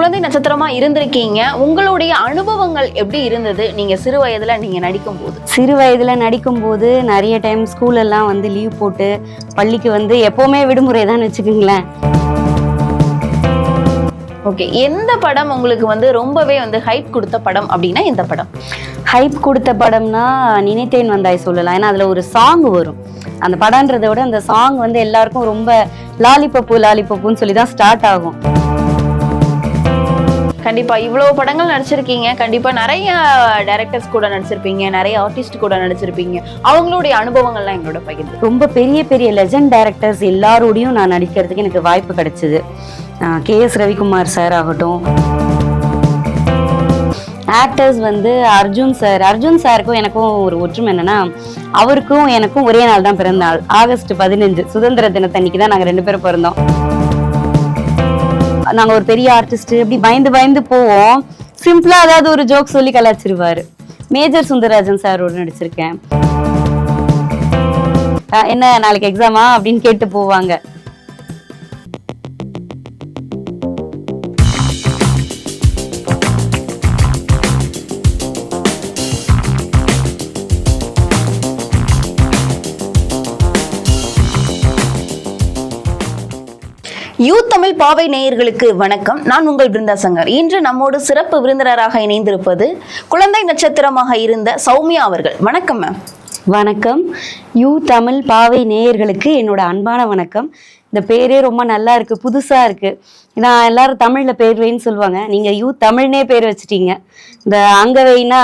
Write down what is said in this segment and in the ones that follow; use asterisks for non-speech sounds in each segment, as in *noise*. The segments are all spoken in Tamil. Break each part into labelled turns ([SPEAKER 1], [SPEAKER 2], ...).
[SPEAKER 1] குழந்தை நட்சத்திரமா இருந்திருக்கீங்க. உங்களுடைய அனுபவங்கள் எப்படி இருந்தது? நீங்க சிறு வயதுல நீங்க நடிக்கும் போது
[SPEAKER 2] சிறு வயதில் நடிக்கும்போது நிறைய டைம் ஸ்கூலெல்லாம் வந்து லீவ் போட்டு பள்ளிக்கு வந்து எப்போவுமே விடுமுறை தான் வச்சுக்கோங்களேன்.
[SPEAKER 1] ஓகே எந்த படம் உங்களுக்கு வந்து ரொம்பவே வந்து ஹைப் கொடுத்த படம் அப்படின்னா இந்த படம்?
[SPEAKER 2] ஹைப் கொடுத்த படம்னா நினைத்தேன் வந்தாய் சொல்லலாம். ஏன்னா அதில் ஒரு சாங் வரும். அந்த படம்ன்றதை விட அந்த சாங் வந்து எல்லாருக்கும் ரொம்ப லாலிபப்பு லாலிபப்புன்னு சொல்லி தான் ஸ்டார்ட் ஆகும்.
[SPEAKER 1] கண்டிப்பா. இவ்வளவு படங்கள் நடிச்சிருக்கீங்க. கண்டிப்பா நிறைய டைரக்டர்ஸ் கூட நடிச்சிருப்பீங்க. நிறைய ஆர்டிஸ்ட் கூட நடிச்சிருப்பீங்க. அவங்களுடைய அனுபவங்கள்லாம் எங்களோட பகிர்ந்து.
[SPEAKER 2] ரொம்ப பெரிய பெரிய லெஜண்ட் டைரக்டர்ஸ் எல்லாரோடையும் நான் நடிக்கிறதுக்கு எனக்கு வாய்ப்பு கிடைச்சிது. கே எஸ் ரவிக்குமார் சார் ஆகட்டும். ஆக்டர்ஸ் வந்து அர்ஜுன் சார் அர்ஜுன் சாருக்கும் எனக்கும் ஒரு ஒற்றுமை என்னன்னா அவருக்கும் எனக்கும் ஒரே நாள் தான் பிறந்த நாள் ஆகஸ்ட் பதினஞ்சு சுதந்திர தினத்தன்னைக்கு தான் நாங்கள் ரெண்டு பேரும் பிறந்தோம். நாங்கள் ஒரு பெரிய ஆர்டிஸ்ட் இப்படி பயந்து பயந்து போவோம். சிம்பிளா ஏதாவது ஒரு ஜோக் சொல்லி கலாச்சிருவாரு மேஜர் சுந்தரராஜன் சாரோட நடிச்சிருக்கேன். என்ன நாளைக்கு எக்ஸாமா அப்படின்னு கேட்டு போவாங்க.
[SPEAKER 1] யூ தமிழ் பாவை நேயர்களுக்கு வணக்கம். நான் உங்கள் பிருந்தா சங்கர் இன்று நம்மோடு சிறப்பு விருந்தினராக இணைந்திருப்பது குழந்தை நட்சத்திரமாக இருந்த சௌமியா அவர்கள். வணக்கம் மேம்
[SPEAKER 2] வணக்கம். யூ தமிழ் பாவை நேயர்களுக்கு என்னோட அன்பான வணக்கம். இந்த பேரே ரொம்ப நல்லா இருக்கு புதுசா இருக்கு. நான் எல்லாரும் தமிழ்ல பேர் வைன்னு சொல்லுவாங்க. நீங்க யூ தமிழ்னே பேர் வச்சிட்டீங்க. இந்த அங்க வைனா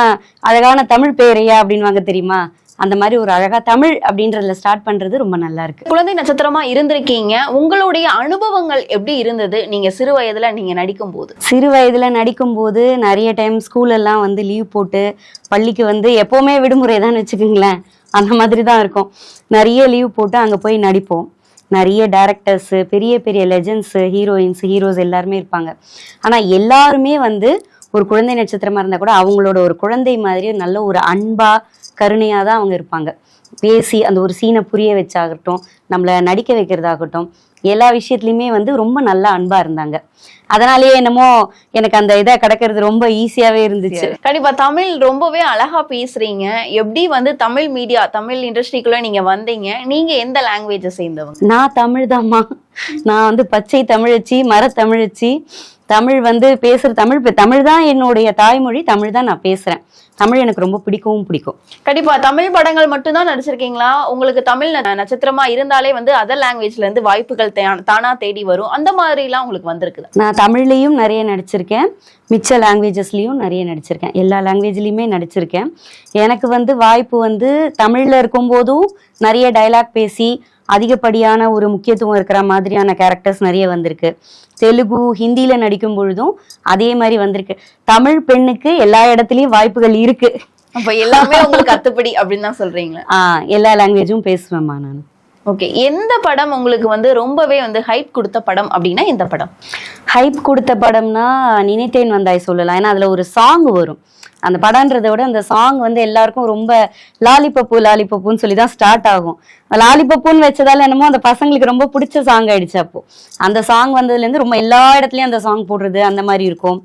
[SPEAKER 2] அழகான தமிழ் பேரையா அப்படின்வாங்க தெரியுமா? அந்த மாதிரி ஒரு அழகா தமிழ் அப்படின்றதுல ஸ்டார்ட் பண்றது ரொம்ப நல்லா இருக்கு.
[SPEAKER 1] குழந்தை நட்சத்திரமா இருந்திருக்கீங்க. உங்களுடைய அனுபவங்கள் எப்படி இருந்தது? நீங்க சிறு வயதுல நீங்க நடிக்கும் போது
[SPEAKER 2] சிறு வயதில் நடிக்கும்போது நிறைய டைம் ஸ்கூலெல்லாம் வந்து லீவ் போட்டு பள்ளிக்கு வந்து எப்போவுமே விடுமுறை தான் வச்சுக்கோங்களேன். அந்த மாதிரி தான் இருக்கும். நிறைய லீவ் போட்டு அங்கே போய் நடிப்போம். நிறைய டேரக்டர்ஸு பெரிய பெரிய லெஜண்ட்ஸு ஹீரோயின்ஸ் ஹீரோஸ் எல்லாருமே இருப்பாங்க. ஆனால் எல்லாருமே வந்து ஒரு குழந்தை நட்சத்திரமா இருந்தால் கூட அவங்களோட ஒரு குழந்தை மாதிரி நல்ல ஒரு அன்பா கருணையாக தான் அவங்க இருப்பாங்க. பேசி அந்த ஒரு சீனை புரிய வச்சாகட்டும் நம்மளை நடிக்க வைக்கிறதாகட்டும் எல்லா விஷயத்துலையுமே வந்து ரொம்ப நல்லா அன்பா இருந்தாங்க. அதனாலேயே என்னமோ எனக்கு அந்த இதை கிடக்கிறது ரொம்ப ஈஸியாவே இருந்துச்சு.
[SPEAKER 1] கண்டிப்பா தமிழ் ரொம்பவே அழகா பேசுறீங்க. எப்படி வந்து தமிழ் மீடியா தமிழ் இண்டஸ்ட்ரிக்குள்ள நீங்க வந்தீங்க? நீங்க எந்த லாங்குவேஜை சேர்ந்தவங்க?
[SPEAKER 2] நான் தமிழ் தாம்மா நான் வந்து பச்சை தமிழச்சி மரத்தமிழச்சி தமிழ் வந்து பேசுற தமிழ் பே- தமிழ் தான் என்னுடைய தாய்மொழி தமிழ் தான் நான் பேசுறேன். தமிழ் எனக்கு ரொம்ப பிடிக்கவும் பிடிக்கும்.
[SPEAKER 1] கண்டிப்பா தமிழ் படங்கள் மட்டும்தான் நடிச்சிருக்கீங்களா? உங்களுக்கு தமிழ் ந- நட்சத்திரமா இருந்தாலே வந்து அதர் லாங்குவேஜ்ல இருந்து வாய்ப்புகள் தே- தானா தேடி வரும். அந்த மாதிரி எல்லாம் உங்களுக்கு வந்திருக்குது?
[SPEAKER 2] நான் தமிழ்லேயும் நிறைய நடிச்சிருக்கேன். மிச்ச லாங்குவேஜஸ்லேயும் நிறைய நடிச்சிருக்கேன். எல்லா லாங்குவேஜ்லேயுமே நடிச்சிருக்கேன். எனக்கு வந்து வாய்ப்பு வந்து தமிழில் இருக்கும்போதும் நிறைய டைலாக் பேசி அதிகப்படியான ஒரு முக்கியத்துவம் இருக்கிற மாதிரியான கேரக்டர்ஸ் நிறைய வந்திருக்கு. தெலுங்கு ஹிந்தியில் நடிக்கும் பொழுதும் அதே மாதிரி வந்திருக்கு. தமிழ் பெண்ணுக்கு எல்லா இடத்துலையும் வாய்ப்புகள் இருக்கு.
[SPEAKER 1] அப்ப எல்லாமே உங்களுக்கு அத்துப்படி அப்படின்னு தான் சொல்றீங்களா?
[SPEAKER 2] ஆஹ் எல்லா லாங்குவேஜும் பேசுவேம்மா நான்.
[SPEAKER 1] ஓகே எந்த படம் உங்களுக்கு வந்து ரொம்பவே வந்து ஹைப் கொடுத்த படம் அப்படின்னா இந்த படம்?
[SPEAKER 2] ஹைப் கொடுத்த படம்னா நினைத்தேன் வந்தாய் சொல்லலாம். ஏன்னா அதில் ஒரு சாங் வரும். அந்த படம்ன்றதை விட அந்த சாங் வந்து எல்லாருக்கும் ரொம்ப லாலிபப்பு லாலிபப்புன்னு சொல்லி தான் ஸ்டார்ட் ஆகும். லாலிபப்புன்னு வச்சதால என்னமோ அந்த பசங்களுக்கு ரொம்ப பிடிச்ச சாங் ஆயிடுச்சு அப்போ. அந்த சாங் வந்ததுலேருந்து ரொம்ப எல்லா இடத்துலையும் அந்த சாங் போடுறது அந்த மாதிரி இருக்கும்.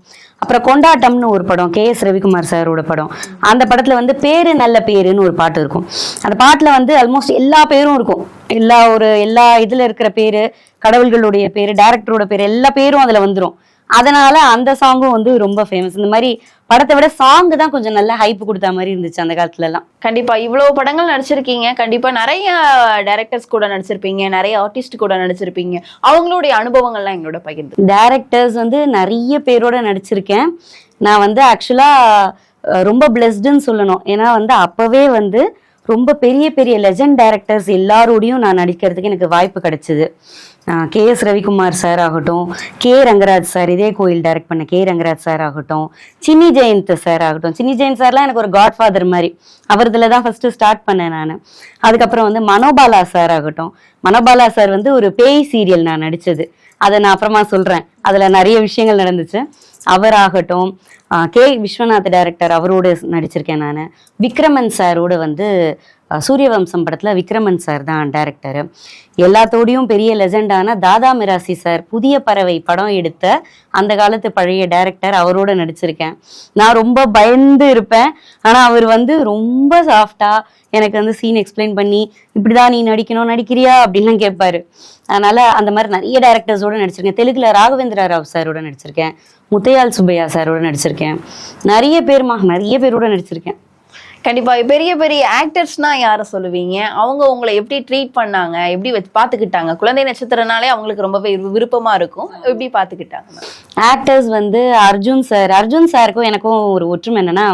[SPEAKER 2] அப்புறம் கொண்டாட்டம்னு ஒரு படம் கே எஸ் ரவிக்குமார் சாரோட படம். அந்த படத்தில் வந்து பேரு நல்ல பேருன்னு ஒரு பாட்டு இருக்கும். அந்த பாட்டில் வந்து ஆல்மோஸ்ட் எல்லா பேரும் இருக்கும். எல்லா ஒரு எல்லா இதுல இருக்கிற பேரு கடவுள்களுடைய பேரு டேரக்டரோட பேரு எல்லா பேரும் அதுல வந்துரும். அதனால அந்த சாங்கும் வந்து ரொம்ப ஃபேமஸ் இந்த மாதிரி படத்தை விட சாங் தான் கொஞ்சம் நல்ல ஹைப் கொடுத்த மாதிரி இருந்துச்சு அந்த காலத்துல எல்லாம்
[SPEAKER 1] கண்டிப்பா. இவ்வளவு படங்கள் நடிச்சிருக்கீங்க. கண்டிப்பா நிறைய டைரக்டர்ஸ் கூட நடிச்சிருப்பீங்க. நிறைய ஆர்டிஸ்ட் கூட நடிச்சிருப்பீங்க. அவங்களுடைய அனுபவங்கள்லாம் எங்களோட பகிர்ந்து.
[SPEAKER 2] டேரக்டர்ஸ் வந்து நிறைய பேரோட நடிச்சிருக்கேன். நான் வந்து ஆக்சுவலாக ரொம்ப பிளெஸ்டுன்னு சொல்லணும். ஏன்னா வந்து அப்போவே வந்து ரொம்ப பெரிய பெரிய லெஜண்ட் டைரக்டர்ஸ் எல்லாரோடையும் நான் நடிக்கிறதுக்கு எனக்கு வாய்ப்பு கிடைச்சிது. கே எஸ் ரவிக்குமார் சார் ஆகட்டும் கே ரங்கராஜ் சார் இதே கோயில் டைரக்ட் பண்ண கே ரங்கராஜ் சார் ஆகட்டும் சின்னி ஜெயந்த் சார் ஆகட்டும். சின்னி ஜெயந்த் சார்லாம் எனக்கு ஒரு காட்ஃபாதர் மாதிரி. அவரதுல தான் ஃபர்ஸ்ட் ஸ்டார்ட் பண்ணேன் நான். அதுக்கப்புறம் வந்து மனோபாலா சார் ஆகட்டும். மனோபாலா சார் வந்து ஒரு பேய் சீரியல் நான் நடிச்சது. அதை நான் அப்புறமா சொல்றேன். அதுல நிறைய விஷயங்கள் நடந்துச்சு. அவராகட்டும் கே. விஸ்வநாத் டைரக்டர் அவரோட நடிச்சிருக்கேன் நான். விக்ரமன் சாரோட வந்து சூரியவம்சம் படத்துல விக்ரமன் சார் தான் டைரக்டர் எல்லாத்தோடையும் பெரிய லெஜண்டான தாதா மிராசி சார் புதிய பறவை படம் எடுத்த அந்த காலத்து பழைய டைரக்டர் அவரோட நடிச்சிருக்கேன். நான் ரொம்ப பயந்து இருப்பேன். ஆனா அவர் வந்து ரொம்ப சாஃப்டா எனக்கு வந்து சீன் எக்ஸ்பிளைன் பண்ணி இப்படிதான் நீ நடிக்கணும் நடிக்கிறியா? அப்படின்லாம் கேட்பாரு. அதனால அந்த மாதிரி நிறைய டேரக்டர்ஸோட நடிச்சிருக்கேன். தெலுங்குல ராகவேந்திர ராவ் சாரோட நடிச்சிருக்கேன். முத்தையால் சுப்பையா சாரோட நடிச்சிருக்கேன். நிறைய பேர் நிறைய பேரோட நடிச்சிருக்கேன்.
[SPEAKER 1] கண்டிப்பா. பெரிய பெரிய ஆக்டர்ஸ்னா யாரை சொல்லுவீங்க? அவங்க உங்களை எப்படி ட்ரீட் பண்ணாங்க? எப்படி வச்சு பாத்துக்கிட்டாங்க? குழந்தை நட்சத்திரனாலே அவங்களுக்கு ரொம்பவே விரு- விருப்பமா இருக்கும். எப்படி பாத்துக்கிட்டாங்க
[SPEAKER 2] ஆக்டர்ஸ் வந்து அர்ஜுன் சார் அர்ஜுன் சாருக்கும் எனக்கும் ஒரு ஒற்றுமை என்னன்னா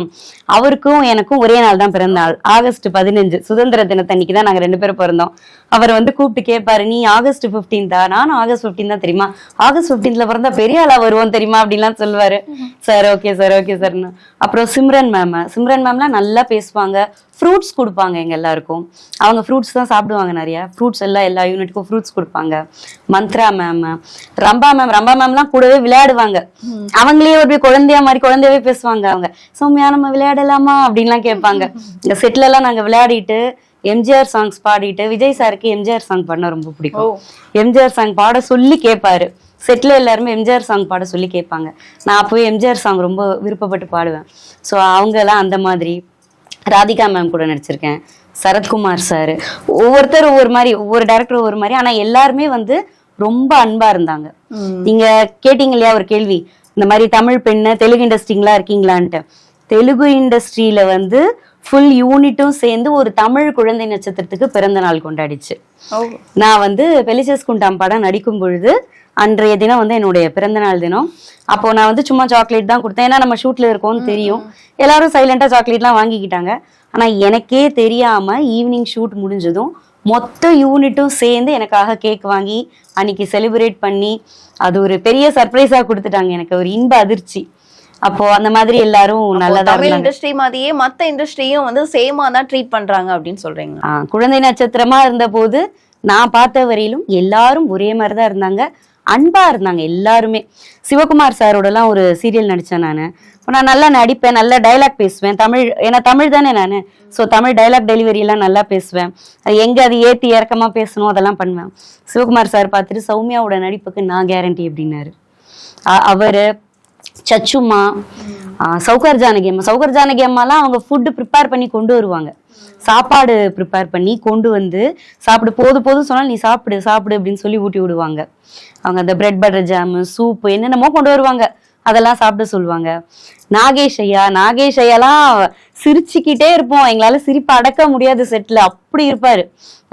[SPEAKER 2] அவருக்கும் எனக்கும் ஒரே நாள் தான் பிறந்த நாள் ஆகஸ்ட் பதினஞ்சு சுதந்திர தினத்தன்னைக்கு தான் நாங்க ரெண்டு பேரும் பிறந்தோம். அவர் வந்து கூப்பிட்டு கேட்பாரு நீ ஆகஸ்ட் 15 தான் நானும் ஆகஸ்ட் 15 தான் தெரியுமா? ஆகஸ்ட் 15ல பிறந்தா பெரிய ஆளா வருவோம் தெரியுமா? அப்படின்லாம் சொல்லுவாரு. சார் ஓகே சார் ஓகே சார்னு அப்புறம் சிம்ரன் மேம் சிம்ரன் மேம்லாம் நல்லா பேசுவாங்க. ஃப்ரூட்ஸ் கொடுப்பாங்க எங்க எல்லாருக்கும். அவங்க ஃப்ரூட்ஸ் தான் சாப்பிடுவாங்க நிறைய. ஃப்ரூட்ஸ் எல்லாம் எல்லா யூனிட்டுக்கும் ஃப்ரூட்ஸ் கொடுப்பாங்க. மந்த்ரா மேம் ரம்பா மேம் ரம்பா மேம்லாம் கூடவே விளையாடுவாங்க. அவங்களே ஒரு குழந்தையா மாதிரி குழந்தையவே பேசுவாங்க அவங்க. சோமியா நம்ம விளையாடலாமா? அப்படின்லாம் கேட்பாங்க. இந்த செட்ல எல்லாம் நாங்க விளையாடிட்டு எம்ஜிஆர் சாங்ஸ் பாடிட்டு விஜய் சாருக்கு எம்ஜிஆர் சாங் பண்ண ரொம்ப பிடிக்கும். எம்ஜிஆர் சாங் பாட சொல்லி கேட்பாரு செட்ல எல்லாருமே எம்ஜிஆர் சாங் பாட சொல்லி கேட்பாங்க. நான் அப்போவே எம்ஜிஆர் சாங் ரொம்ப விருப்பப்பட்டு பாடுவேன். ஸோ அவங்க எல்லாம் அந்த மாதிரி. ராதிகா மேம் கூட நடிச்சிருக்கேன். சரத்குமார் சார். ஒவ்வொருத்தர் ஒவ்வொரு மாதிரி ஒவ்வொரு டேரக்டர் ஒவ்வொரு மாதிரி ஆனா எல்லாருமே வந்து ரொம்ப அன்பா இருந்தாங்க. நீங்க கேட்டீங்க இல்லையா ஒரு கேள்வி? இந்த மாதிரி தமிழ் பெண்ணு தெலுங்கு இண்டஸ்ட்ரிங்களா இருக்கீங்களான்ட்டு. தெலுங்கு இண்டஸ்ட்ரியில வந்து ஃபுல் யூனிட்டும் சேர்ந்து ஒரு தமிழ் குழந்தை நட்சத்திரத்துக்கு பிறந்த நாள் கொண்டாடிச்சு. நான் வந்து பெலிசஸ் குண்டாம் படம் நடிக்கும் பொழுது அன்றைய தினம் வந்து என்னுடைய பிறந்த நாள் தினம். அப்போ நான் வந்து சும்மா சாக்லேட் தான் கொடுத்தேன். ஏன்னா நம்ம ஷூட்ல இருக்கோம்னு தெரியும். எல்லாரும் சைலண்டா சாக்லேட்லாம் வாங்கிக்கிட்டாங்க. ஆனா எனக்கே தெரியாம ஈவினிங் ஷூட் முடிஞ்சதும் மொத்த யூனிட்டும் சேர்ந்து எனக்காக கேக் வாங்கி அன்னைக்கு செலிப்ரேட் பண்ணி அது ஒரு பெரிய சர்ப்ரைஸா கொடுத்துட்டாங்க. எனக்கு ஒரு இன்ப அதிர்ச்சி. அப்போ அந்த மாதிரி எல்லாரும் நல்லதா
[SPEAKER 1] தமிழ் இண்டஸ்ட்ரி மாதிரியே மத்த இண்டஸ்ட்ரியும் வந்து சேமா தான் ட்ரீட் பண்றாங்க அப்படின்னு சொல்றீங்க.
[SPEAKER 2] குழந்தை நட்சத்திரமா இருந்தபோது நான் பார்த்த வரையிலும் எல்லாரும் ஒரே மாதிரி தான் இருந்தாங்க. அன்பா இருந்தாங்க எல்லாருமே. சிவகுமார் சாரோடலாம் ஒரு சீரியல் நடிச்சேன் நான். நான் நல்லா நடிப்பேன் நல்லா டைலாக் பேசுவேன். தமிழ் ஏன்னா தமிழ் தானே நான். ஸோ தமிழ் டைலாக் டெலிவரி எல்லாம் நல்லா பேசுவேன். அது எங்க அது ஏத்தி இறக்கமா பேசணும் அதெல்லாம் பண்ணுவேன். சிவகுமார் சார் பார்த்துட்டு சௌமியாவோட நடிப்புக்கு நான் கேரண்டி அப்படின்னாரு. அவர் அவரு சச்சுமா ஆஹ் சௌகர் ஜானகி அம்மா. சௌகர் ஜானகி அம்மாலாம் அவங்க ஃபுட்டு ப்ரிப்பேர் பண்ணி கொண்டு வருவாங்க. சாப்பாடு ப்ரிப்பேர் பண்ணி கொண்டு வந்து சாப்பிடு போது போதும் சொன்னால் நீ சாப்பிடு சாப்பிடு அப்படின்னு சொல்லி ஊட்டி விடுவாங்க. அவங்க அந்த பிரெட் பட்டர் ஜாமு சூப்பு என்னென்னமோ கொண்டு வருவாங்க. அதெல்லாம் சாப்பிட சொல்லுவாங்க. நாகேஷ் ஐயா நாகேஷ் ஐயாலாம் சிரிச்சுக்கிட்டே இருப்போம். எங்களால சிரிப்பு அடக்க முடியாது செட்ல. அப்படி இருப்பாரு.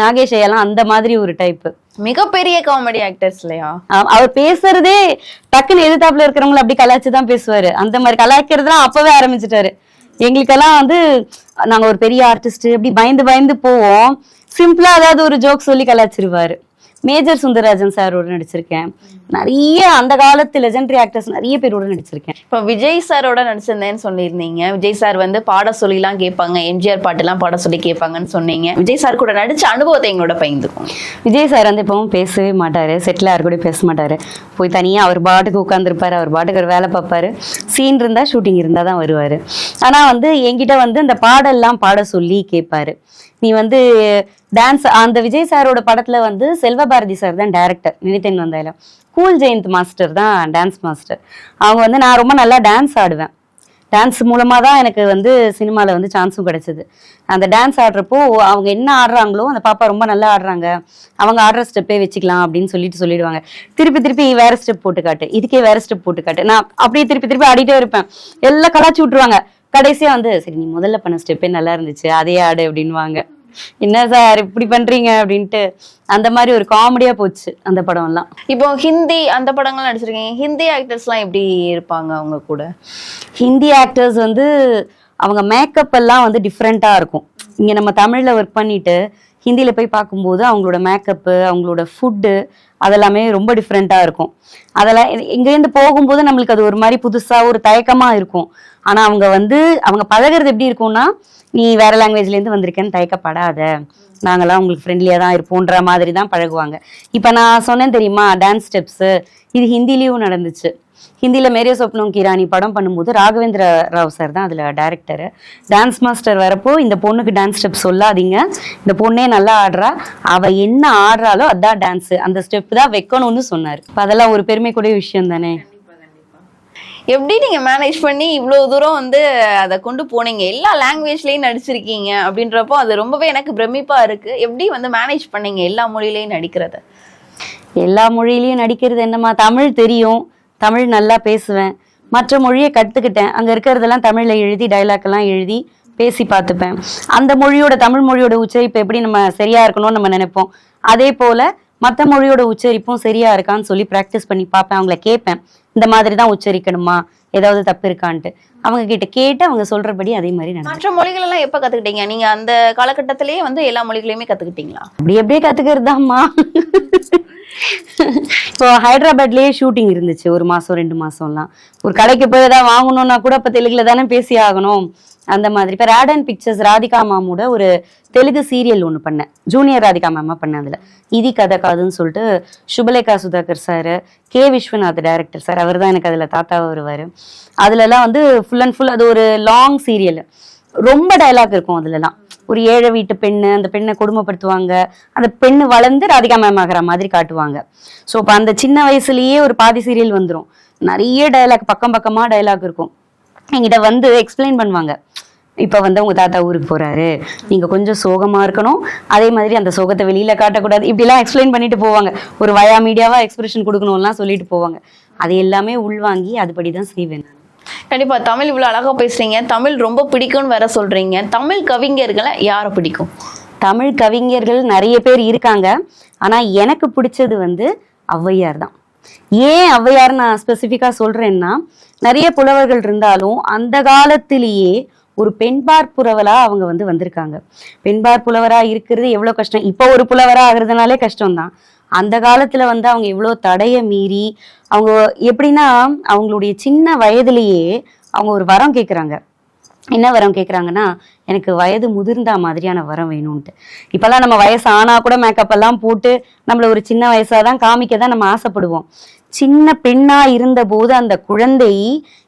[SPEAKER 2] நாகேஷ் ஐயாலாம் அந்த மாதிரி ஒரு டைப்பு
[SPEAKER 1] மிகப்பெரிய காமெடி ஆக்டர்ஸ் இல்லையா?
[SPEAKER 2] ஆ- அவர் பேசுறதே டக்குன்னு எதிர்த்தாப்புல இருக்கிறவங்கள அப்படி கலாய்ச்சு தான் பேசுவாரு. அந்த மாதிரி கலாய்க்கிறதுலாம் அப்பவே ஆரம்பிச்சிட்டாரு. எங்களுக்கெல்லாம் வந்து நாங்க ஒரு பெரிய ஆர்டிஸ்ட் இப்படி பயந்து பயந்து போவோம். சிம்பிளா ஏதாவது ஒரு ஜோக் சொல்லி கலாய்ச்சிருவாரு. மேஜர் சுந்தரராஜன் சாரோட நடிச்சிருக்கேன். நிறைய அந்த காலத்து லெஜெண்டரி ஆக்டர்ஸ் நிறைய பேரோட நடிச்சிருக்கேன்.
[SPEAKER 1] இப்ப விஜய் சாரோட நடிச்சிருந்தேன்னு சொல்லியிருந்தீங்க. விஜய் சார் வந்து பாட சொல்லிலாம் கேட்பாங்க எம்ஜிஆர் பாட்டுலாம் பாட சொல்லி கேட்பாங்கன்னு சொன்னீங்க. விஜய் சார் கூட நடிச்ச அனுபவத்தை எங்களோட பகிர்ந்துக்கும்
[SPEAKER 2] விஜய் சார் வந்து இப்பவும் பேசவே மாட்டாரு செட்டில் யாரு கூட பேச மாட்டாரு. போய் தனியா அவர் பாட்டுக்கு உட்காந்துருப்பாரு அவர் பாட்டுக்கு ஒரு வேலை பார்ப்பாரு. சீன் இருந்தா ஷூட்டிங் இருந்தா தான் வருவாரு. ஆனா வந்து என்கிட்ட வந்து அந்த பாடல்லாம் பாட சொல்லி கேட்பாரு. நீ வந்து டான்ஸ் அந்த விஜய் சாரோட படத்துல வந்து செல்வபாரதி சார் தான் டேரக்டர் நினைத்தேன் வந்தாயில. கூல் ஜெயந்த் மாஸ்டர் தான் டான்ஸ் மாஸ்டர் அவங்க வந்து நான் ரொம்ப நல்லா டான்ஸ் ஆடுவேன். டான்ஸ் மூலமாக தான் எனக்கு வந்து சினிமாவில் வந்து சான்ஸும் கிடச்சிது. அந்த டான்ஸ் ஆடுறப்போ அவங்க என்ன ஆடுறாங்களோ அந்த பாப்பா ரொம்ப நல்லா ஆடுறாங்க. அவங்க ஆடுற ஸ்டெப்பே வச்சுக்கலாம் அப்படின்னு சொல்லிட்டு சொல்லிடுவாங்க. திருப்பி திருப்பி வேற ஸ்டெப் போட்டு காட்டு. இதுக்கே வேற ஸ்டெப் போட்டு காட்டு. நான் அப்படியே திருப்பி திருப்பி ஆடிட்டே இருப்பேன். எல்லாம் கலாச்சி விட்டுருவாங்க. கடைசியாக வந்து சரி நீ முதல்ல பண்ண ஸ்டெப்பே நல்லா இருந்துச்சு. அதே ஆடு அப்படின்வாங்க என்ன சார் இப்படி பண்றீங்க? அப்படின்ட்டு அந்த மாதிரி ஒரு காமெடியா போச்சு அந்த படம் எல்லாம்
[SPEAKER 1] இப்போ ஹிந்தி அந்த படங்கள் நடிச்சிருக்கீங்க. ஹிந்தி ஆக்டர்ஸ்லாம் எப்படி இருப்பாங்க அவங்க கூட?
[SPEAKER 2] ஹிந்தி ஆக்டர்ஸ் வந்து அவங்க மேக்கப் எல்லாம் வந்து டிஃப்ரெண்ட்டாக இருக்கும். இங்கே நம்ம தமிழில் ஒர்க் பண்ணிட்டு ஹிந்தியில் போய் பார்க்கும்போது அவங்களோட மேக்கப்பு அவங்களோட ஃபுட்டு அதெல்லாமே ரொம்ப டிஃப்ரெண்ட்டாக இருக்கும். அதெல்லாம் இங்கேருந்து போகும்போது நம்மளுக்கு அது ஒரு மாதிரி புதுசாக ஒரு தயக்கமாக இருக்கும். ஆனால் அவங்க வந்து அவங்க பழகுறது எப்படி இருக்கும்னா நீ வேற லாங்குவேஜ்லேருந்து வந்திருக்கேன்னு தயக்கப்படாத. நாங்கெல்லாம் உங்களுக்கு ஃப்ரெண்ட்லியாக தான் இருப்போன்ற மாதிரி தான் பழகுவாங்க. இப்போ நான் சொன்னேன் தெரியுமா டான்ஸ் ஸ்டெப்ஸு இது ஹிந்திலேயும் நடந்துச்சு. ஹிந்தியில மேரிய சொப்னம் கிராணி படம் பண்ணும்போது ராகவேந்திர ராவ் சார் தான் அதுல டேரக்டரு டான்ஸ் மாஸ்டர் வரப்போ இந்த பொண்ணுக்கு டான்ஸ் ஸ்டெப் சொல்லாதீங்க. இந்த பொண்ணே நல்லா ஆடுறா. அவ என்ன ஆடுறாலோ அதான் டான்ஸ் அந்த ஸ்டெப் தான் வைக்கணும்னு சொன்னாரு. அதெல்லாம் ஒரு பெருமைக்குடைய விஷயம் தானே?
[SPEAKER 1] எப்படி நீங்க மேனேஜ் பண்ணி இவ்வளவு தூரம் வந்து அதை கொண்டு போனீங்க? எல்லா லாங்குவேஜ்லயும் நடிச்சிருக்கீங்க அப்படின்றப்போ அது ரொம்பவே எனக்கு பிரமிப்பா இருக்கு. எப்படி வந்து மேனேஜ் பண்ணீங்க எல்லா மொழியிலையும் நடிக்கிறத?
[SPEAKER 2] எல்லா மொழியிலையும் நடிக்கிறது என்னம்மா? தமிழ் தெரியும். தமிழ் நல்லா பேசுவேன். மற்ற மொழியை கற்றுக்கிட்டேன் அங்கே இருக்கிறதெல்லாம் தமிழில் எழுதி டைலாக் எல்லாம் எழுதி பேசி பார்த்துப்பேன். அந்த மொழியோட தமிழ் மொழியோட உச்சரிப்பு எப்படி நம்ம சரியா இருக்கணும்னு நம்ம நினைப்போம். அதே போல மற்ற மொழியோட உச்சரிப்பும் சரியா இருக்கான்னு சொல்லி ப்ராக்டிஸ் பண்ணி பார்ப்பேன். அவங்கள கேட்பேன். இந்த மாதிரி தான் உச்சரிக்கணுமா? ஏதாவது தப்பு இருக்கான்ட்டு. அவங்க கிட்ட கேட்டு அவங்க சொல்றபடி அதே மாதிரி நான்
[SPEAKER 1] மற்ற மொழிகள் எல்லாம் எப்ப கத்துக்கிட்டீங்க? நீங்க அந்த காலகட்டத்திலேயே வந்து எல்லா மொழிகளையுமே கத்துக்கிட்டீங்களா?
[SPEAKER 2] அப்படி அப்படியே கத்துக்கிறதாம்மா. *laughs* இப்போ ஹைதராபாத்லயே ஷூட்டிங் இருந்துச்சு ஒரு மாசம் ரெண்டு மாசம்லாம். ஒரு கடைக்கு போய் ஏதாவது வாங்கணும்னா கூட இப்ப தெலுங்குல தானே பேசி ஆகணும். அந்த மாதிரி. இப்போ அண்ட் பிக்சர்ஸ் ராதிகா மாமோட ஒரு தெலுங்கு சீரியல் ஒன்று பண்ணேன். ஜூனியர் ராதிகா மாமா பண்ணேன் அதில். இதி கதை காதுன்னு சொல்லிட்டு Subhalekha Sudhakar sir K Viswanath director sir அவர் தான் எனக்கு அதில் தாத்தாவா வருவார். அதுலலாம் வந்து ஃபுல் அண்ட் ஃபுல் அது ஒரு லாங் சீரியல் ரொம்ப டயலாக் இருக்கும் அதுலலாம். ஒரு ஏழை வீட்டு பெண்ணு அந்த பெண்ணை கொடுமைப்படுத்துவாங்க. அந்த பெண்ணு வளர்ந்து ராதிகா மேம் ஆகிற மாதிரி காட்டுவாங்க. ஸோ இப்போ அந்த சின்ன வயசுலயே ஒரு பாதி சீரியல் வந்துடும் நிறைய டயலாக் பக்கம் பக்கமா டயலாக் இருக்கும். எங்கிட்ட வந்து எக்ஸ்பிளைன் பண்ணுவாங்க. இப்போ வந்து உங்க தாத்தா ஊருக்கு போறாரு. நீங்க கொஞ்சம் சோகமா இருக்கணும். அதே மாதிரி அந்த சோகத்தை வெளியில காட்டக்கூடாது. இப்படிலாம் எக்ஸ்பிளைன் பண்ணிட்டு போவாங்க. ஒரு வயா மீடியாவா எக்ஸ்பிரஷன் கொடுக்கணும்லாம் சொல்லிட்டு போவாங்க. அது எல்லாமே உள்வாங்கி அதுபடி தான் செய்வேன்.
[SPEAKER 1] கண்டிப்பா தமிழ் இவ்வளவு அழகா பேசுறீங்க. தமிழ் ரொம்ப பிடிக்கும்னு வேற சொல்றீங்க. தமிழ் கவிஞர்களை யாரை பிடிக்கும்?
[SPEAKER 2] தமிழ் கவிஞர்கள் நிறைய பேர் இருக்காங்க. ஆனா எனக்கு பிடிச்சது வந்து ஔவையார் தான். ஏன் ஔவையார் நான் ஸ்பெசிபிக்கா சொல்றேன்னா நிறைய புலவர்கள் இருந்தாலும் அந்த காலத்திலேயே ஒரு பெண்பார் புலவரா அவங்க வந்து வந்திருக்காங்க. பெண்பார் புலவரா இருக்கிறது எவ்வளவு கஷ்டம். இப்போ ஒரு புலவரா ஆகுறதுனாலே கஷ்டம்தான். அந்த காலத்துல வந்து அவங்க இவ்வளோ தடையை மீறி அவங்க எப்படின்னா அவங்களுடைய சின்ன வயதுலேயே அவங்க ஒரு வரம் கேட்குறாங்க என்ன வரம் கேட்குறாங்கன்னா எனக்கு வயது முதிர்ந்தா மாதிரியான வரம் வேணும்ன்ட்டு. இப்போல்லாம் நம்ம வயசு ஆனா கூட மேக்கப் எல்லாம் போட்டு நம்மள ஒரு சின்ன வயசாக தான் காமிக்க தான் நம்ம ஆசைப்படுவோம். சின்ன பெண்ணா இருந்த போது அந்த குழந்தை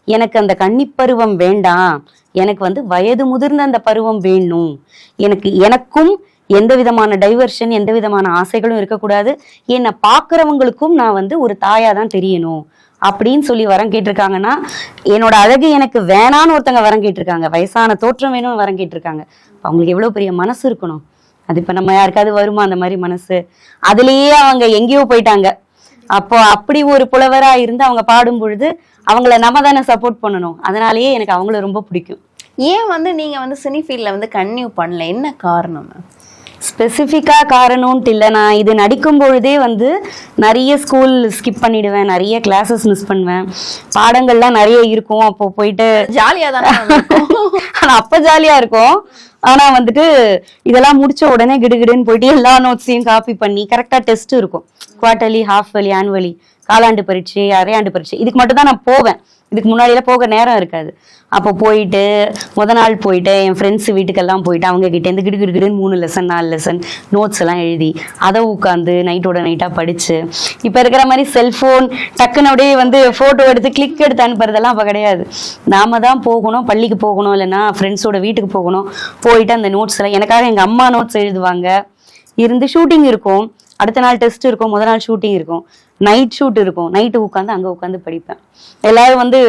[SPEAKER 2] எனக்கு அந்த கன்னிப்பருவம் வேண்டாம். எனக்கு வந்து வயது முதிர்ந்த அந்த பருவம் வேணும். எனக்கு எனக்கும் எந்த விதமான டைவர்ஷன் எந்த விதமான ஆசைகளும் இருக்கக்கூடாது. என்னை பார்க்குறவங்களுக்கும் நான் வந்து ஒரு தாயா தான் தெரியணும். அப்படின்னு சொல்லி வரம் கேட்டிருக்காங்கன்னா என்னோட அழகு எனக்கு வேணான்னு ஒருத்தங்க வரம் கேட்டிருக்காங்க. வயசான தோற்றம் வேணும்னு வரம் கேட்டிருக்காங்க. அவங்களுக்கு எவ்வளவு பெரிய மனசு இருக்கணும்? அது இப்போ நம்ம யாருக்காவது வருமா அந்த மாதிரி மனசு? அதுலயே அவங்க எங்கேயோ போயிட்டாங்க. அப்போ அப்படி ஒரு புலவரா இருந்து அவங்க பாடும் பொழுது அவங்கள நம்ம தானே சப்போர்ட் பண்ணணும். அதனாலேயே எனக்கு அவங்கள ரொம்ப பிடிக்கும்.
[SPEAKER 1] ஏன் வந்து நீங்க வந்து சினி ஃபீல்ட்ல வந்து கன்னியூ பண்ணல? என்ன காரணம்?
[SPEAKER 2] ஸ்பெசிஃபிக்காக காரணம்ன்ட்டு இல்லை. நான் இது நடிக்கும் பொழுதே வந்து நிறைய ஸ்கூல் ஸ்கிப் பண்ணிடுவேன். நிறைய கிளாஸஸ் மிஸ் பண்ணுவேன். பாடங்கள்லாம் நிறைய இருக்கும். அப்போ போயிட்டு
[SPEAKER 1] ஜாலியா தானே இருக்கும். *laughs*
[SPEAKER 2] ஆனா அப்ப ஜாலியா இருக்கும். ஆனா வந்துட்டு இதெல்லாம் முடிச்ச உடனே கிடுகிடுன்னு போயிட்டு எல்லா நோட்ஸையும் காப்பி பண்ணி கரெக்டா டெஸ்ட் இருக்கும். குவார்டர்லி ஹாஃப் வலி ஆனுவலி காலாண்டு பரீட்சை அரையாண்டு பரீட்சை இதுக்கு மட்டும் தான் நான் போவேன். இதுக்கு முன்னாடியெல்லாம் போக நேரம் இருக்காது. அப்போ போயிட்டு முத நாள் போயிட்டு என் ஃப்ரெண்ட்ஸ் வீட்டுக்கெல்லாம் போயிட்டு அவங்க கிட்டேருந்து கிடு கிடுன்னு மூணு லெசன் நாலு லெசன் நோட்ஸ் எல்லாம் எழுதி அதை உட்காந்து நைட்டோட நைட்டாக படித்து இப்போ இருக்கிற மாதிரி செல்ஃபோன் டக்குன்னு அப்படியே வந்து ஃபோட்டோ எடுத்து கிளிக் எடுத்து அனுப்புறதெல்லாம் அப்போ கிடையாது. நாம தான் போகணும் பள்ளிக்கு போகணும் இல்லைன்னா ஃப்ரெண்ட்ஸோட வீட்டுக்கு போகணும் போயிட்டு அந்த நோட்ஸ் எல்லாம் எனக்காக எங்கள் அம்மா நோட்ஸ் எழுதுவாங்க. இருந்து ஷூட்டிங் இருக்கும். அடுத்த நாள் டெஸ்ட் இருக்கும் முத நாள் ஷூட்டிங் இருக்கும். நைட் ஷூட் இருக்கும். நைட்டு உட்காந்து அங்கே உட்காந்து படிப்பேன். எல்லாரும் வந்து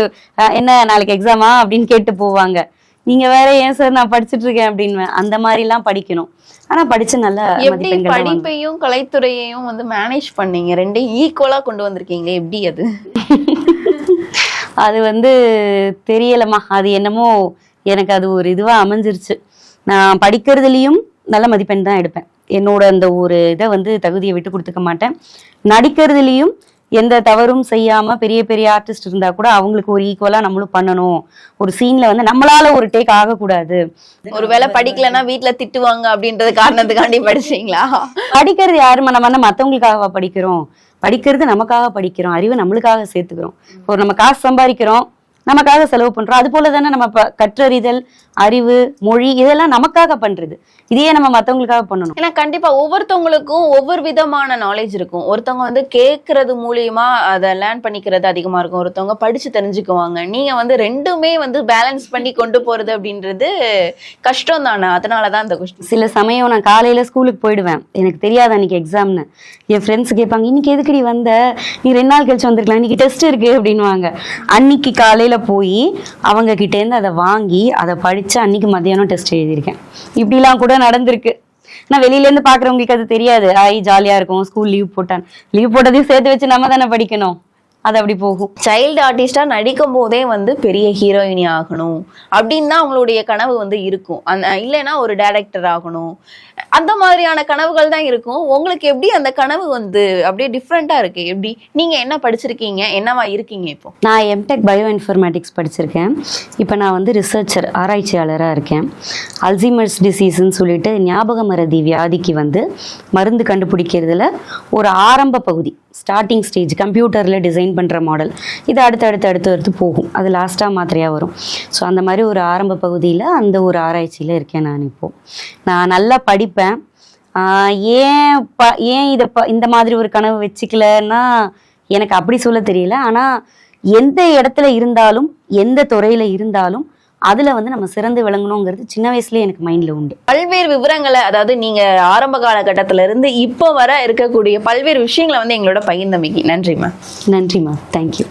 [SPEAKER 2] என்ன நாளைக்கு எக்ஸாமா அப்படின்னு கேட்டு போவாங்க. நீங்க வேற ஏன் சார் நான் படிச்சுட்டு இருக்கேன் அப்படின்னு அந்த மாதிரிலாம் படிக்கணும். ஆனா படிச்சு நல்ல
[SPEAKER 1] எப்படி. படிப்பையும் கலைத்துறையையும் வந்து மேனேஜ் பண்ணீங்க? ரெண்டையும் ஈக்குவலா கொண்டு வந்திருக்கீங்களே? எப்படி அது? *laughs*
[SPEAKER 2] அது வந்து தெரியலம்மா. அது என்னமோ எனக்கு அது ஒரு இதுவா அமைஞ்சிருச்சு. நான் படிக்கிறதுலயும் நல்ல மதிப்பெண் தான் எடுப்பேன். என்னோட அந்த ஒரு இதை வந்து தகுதியை விட்டு கொடுத்துக்க மாட்டேன். நடிக்கிறதுலயும் எந்த தவறும் செய்யாம பெரிய பெரிய ஆர்டிஸ்ட் இருந்தா கூட அவங்களுக்கு ஒரு ஈக்குவலா நம்மளும் பண்ணணும். ஒரு சீன்ல வந்து நம்மளால ஒரு டேக் ஆகக்கூடாது.
[SPEAKER 1] ஒருவேளை படிக்கலைன்னா வீட்ல திட்டுவாங்க அப்படின்றது காரணத்துக்காண்டி படிச்சீங்களா?
[SPEAKER 2] படிக்கிறது யாருமா நம்ம என்ன மத்தவங்களுக்காகவா படிக்கிறோம்? படிக்கிறது நமக்காக படிக்கிறோம். அறிவை நம்மளுக்காக சேர்த்துக்கிறோம். ஒரு நம்ம காசு சம்பாதிக்கிறோம். நமக்காக செலவு பண்றோம். அது போல தானே நம்ம கற்றறிதல் அறிவு மொழி இதெல்லாம் நமக்காக பண்றது. இதையே நம்ம மத்தவங்களுக்காக பண்ணணும்.
[SPEAKER 1] ஏன்னா கண்டிப்பா ஒவ்வொருத்தவங்களுக்கும் ஒவ்வொரு விதமான நாலேஜ் இருக்கும். ஒருத்தவங்க வந்து கேட்கறது மூலியமா அதை லேர்ன் பண்ணிக்கிறது அதிகமா இருக்கும். ஒருத்தவங்க படிச்சு தெரிஞ்சுக்குவாங்க. நீங்க வந்து ரெண்டுமே வந்து பேலன்ஸ் பண்ணி கொண்டு போறது அப்படின்றது கஷ்டம் தானே. அதனாலதான் இந்த கொஸ்டின்
[SPEAKER 2] சில சமயம் நான் காலையில ஸ்கூலுக்கு போயிடுவேன். எனக்கு தெரியாது அன்னைக்கு எக்ஸாம்னு என் ஃப்ரெண்ட்ஸ் கேட்பாங்க இன்னைக்கு எதுக்குடி வந்த? நீ ரெண்டு நாள் கழிச்சு வந்திருக்கலாம். இன்னைக்கு டெஸ்ட் இருக்கு அப்படின்வாங்க அன்னைக்கு காலையில போய் அவங்க கிட்ட இருந்து அதை வாங்கி அதை படிச்சு அன்னைக்கு மதியானம் டெஸ்ட் எழுதியிருக்கேன். இப்படிலாம் கூட நடந்திருக்கு. நான் வெளியிலேருந்து இருந்து பாக்குறவங்களுக்கு அது தெரியாது. ஆய் ஜாலியா இருக்கும். ஸ்கூல் லீவ் போட்டான். லீவ் போட்டதையும் சேர்த்து வச்சு நம்ம தானே படிக்கணும். அது அப்படி போகும்.
[SPEAKER 1] சைல்டு ஆர்டிஸ்டா நடிக்கும் போதே வந்து பெரிய ஹீரோயினி ஆகணும். அப்படின்னு தான் அவங்களுடைய கனவு வந்து இருக்கும். அந்த இல்லைன்னா ஒரு டைரக்டர் ஆகணும். அந்த மாதிரியான கனவுகள் தான் இருக்கும். உங்களுக்கு எப்படி அந்த கனவு வந்து அப்படியே டிஃப்ரெண்டா இருக்கு? எப்படி? நீங்க என்ன படிச்சிருக்கீங்க? என்னவா இருக்கீங்க இப்போ?
[SPEAKER 2] நான் எம்டெக் பயோ இன்ஃபர்மேட்டிக்ஸ் படிச்சிருக்கேன். இப்போ நான் வந்து ரிசர்ச்சர் ஆராய்ச்சியாளராக இருக்கேன். அல்சிமர்ஸ் டிசீஸ்ன்னு சொல்லிட்டு ஞாபக மரதி வியாதிக்கு வந்து மருந்து கண்டுபிடிக்கிறதுல ஒரு ஆரம்ப பகுதி. ஸ்டார்டிங் ஸ்டேஜ் கம்ப்யூட்டரில் டிசைன் பண்ணுற மாடல் இது அடுத்து அடுத்து அடுத்து அடுத்து போகும். அது லாஸ்ட்டாக மாத்திரையாக வரும். ஸோ அந்த மாதிரி ஒரு ஆரம்ப பகுதியில் அந்த ஒரு ஆராய்ச்சியில் இருக்கேன் நான் இப்போது நான் நல்லா படிப்பேன். ஏன் ப ஏன் இதை ப இந்த மாதிரி ஒரு கனவு வச்சுக்கலன்னா எனக்கு அப்படி சொல்ல தெரியல. ஆனால் எந்த இடத்துல இருந்தாலும் எந்த துறையில் இருந்தாலும் அதில் வந்து நம்ம சிறந்து விளங்கணுங்கிறது சின்ன வயசுலேயே எனக்கு மைண்டில் உண்டு.
[SPEAKER 1] பல்வேறு விவரங்களை அதாவது நீங்க ஆரம்ப காலகட்டத்துல இருந்து இப்போ வர இருக்கக்கூடிய பல்வேறு விஷயங்களை வந்து எங்களோட பகிர்ந்தமைக்கு. நன்றிம்மா
[SPEAKER 2] நன்றிம்மா தேங்க்யூ